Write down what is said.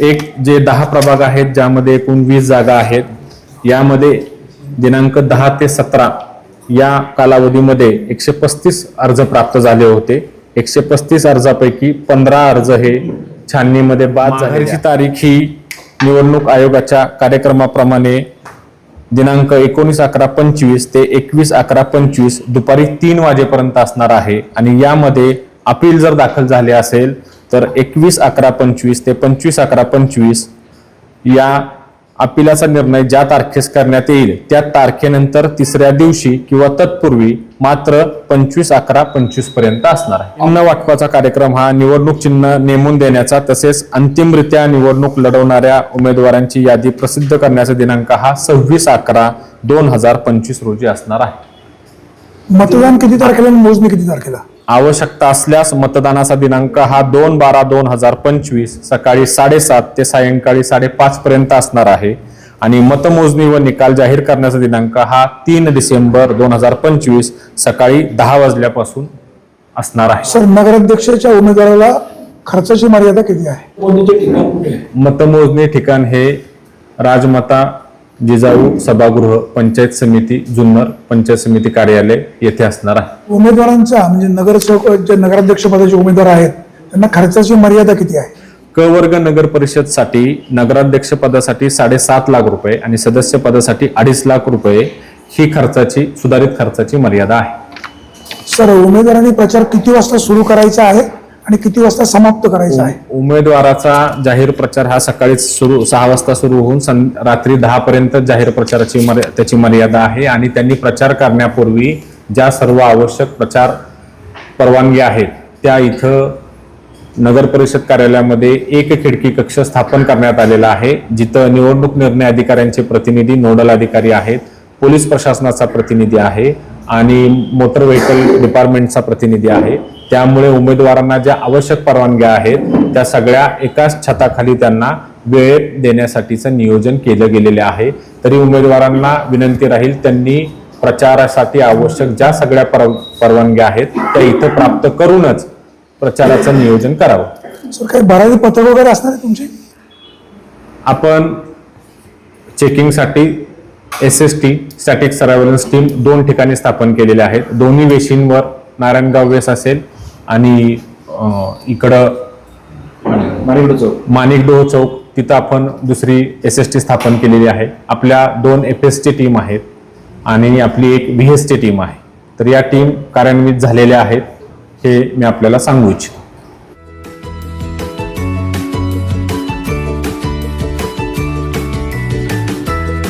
एक जे दहा प्रभाग आहेत ज्यामध्ये एकूण वीस जागा आहेत यामध्ये दिनांक दहा ते सतरा या कालावधीमध्ये एकशे पस्तीस अर्ज प्राप्त झाले होते. एकशे पस्तीस अर्जापैकी पंधरा अर्ज हे छाननीमध्ये बाद झाल्याची तारीख ही निवडणूक आयोगाच्या कार्यक्रमाप्रमाणे दिनांक एकोणीस अकरा पंचवीस ते एकवीस अकरा पंचवीस दुपारी तीन वाजेपर्यंत असणार आहे. आणि यामध्ये अपील जर दाखल झाले असेल तर एकवीस अकरा पंचवीस ते पंचवीस अकरा पंचवीस या अपिलाचा निर्णय ज्या तारखेस करण्यात येईल त्या तारखेनंतर तिसऱ्या दिवशी किंवा तत्पूर्वी मात्र पंचवीस अकरा पंचवीसपर्यंत असणार आहे. अन्न वाटपाचा कार्यक्रम हा निवडणूक चिन्ह नेमून देण्याचा तसेच अंतिमरित्या निवडणूक लढवणाऱ्या उमेदवारांची यादी प्रसिद्ध करण्याचा दिनांक हा सव्वीस अकरा दोन हजार पंचवीस रोजी असणार आहे. मतदान किती तारखेला आणि मोजणी किती तारखेला? आवश्यकता असल्यास मतदानाचा दिनांक हा दोन बारा दोन हजार पंचवीस सकाळी साडेसात ते सायंकाळी साडेपाच पर्यंत असणार आहे. आणि मतमोजणी व निकाल जाहीर करण्याचा दिनांक हा तीन डिसेंबर दोन हजार पंचवीस सकाळी दहा वाजल्यापासून असणार आहे. सर नगराध्यक्षाच्या उमेदवाराला खर्चाची मर्यादा किती आहे? मतमोजणी ठिकाण हे राजमाता जिजाऊ सभागृह पंचायत समिती जुन्नर पंचायत समिती कार्यालय येथे असणार आहे. उमेदवारांचा म्हणजे नगरसेवक जे नगराध्यक्ष पदाचे उमेदवार आहेत त्यांना खर्चाची मर्यादा किती आहे? क वर्ग नगर परिषदसाठी नगराध्यक्ष पदासाठी साडेसात लाख रुपये आणि सदस्य पदासाठी अडीच लाख रुपये ही खर्चाची सुधारित खर्चाची मर्यादा आहे. सर उमेदवारांनी प्रचार किती वाजता सुरू करायचा आहे? आणि किती वाजता समाप्त करायचा आहे? उमेदवाराचा जाहीर प्रचार हा सकाळी सुरू सहा वाजता सुरू होऊन सं रात्री दहा पर्यंत जाहीर प्रचाराची मर्या त्याची मर्यादा आहे आणि त्यांनी प्रचार करण्यापूर्वी ज्या सर्व आवश्यक प्रचार परवानगी आहेत त्या इथं नगर परिषद कार्यालयामध्ये एक खिडकी कक्ष स्थापन करण्यात आलेला आहे जिथं निवडणूक निर्णय अधिकाऱ्यांचे प्रतिनिधी नोडल अधिकारी आहेत पोलीस प्रशासनाचा प्रतिनिधी आहे आणि मोटर व्हेकल डिपार्टमेंटचा प्रतिनिधी आहे. त्यामुळे उमेदवारांना ज्या आवश्यक परवानग्या आहेत त्या सगळ्या एकाच छताखाली त्यांना वेळेत देण्यासाठीचं नियोजन केलं गेलेले आहे. तरी उमेदवारांना विनंती राहील त्यांनी प्रचारासाठी आवश्यक ज्या सगळ्या पर परवानग्या आहेत त्या इथं प्राप्त करूनच प्रचाराचं नियोजन करावं. सर काही भरारी पत्रक वगैरे असणार आहे तुमची? आपण चेकिंगसाठी S S T static surveillance team दोन ठिकाणी स्थापन केलेल्या आहेत. दोन्ही वेशींवर नारायणगाव वेस असेल आणि इकडं मारेगड चौक. माणिकडोह चौक तिथं आपण दुसरी एस एस टी स्थापन केलेली आहे. आपल्या दोन एफ एस टी टीम आहेत आणि आपली एक व्ही एस टी टीम आहे. तर या टीम कार्यान्वित झालेल्या आहेत हे मी आपल्याला सांगू इच्छितो.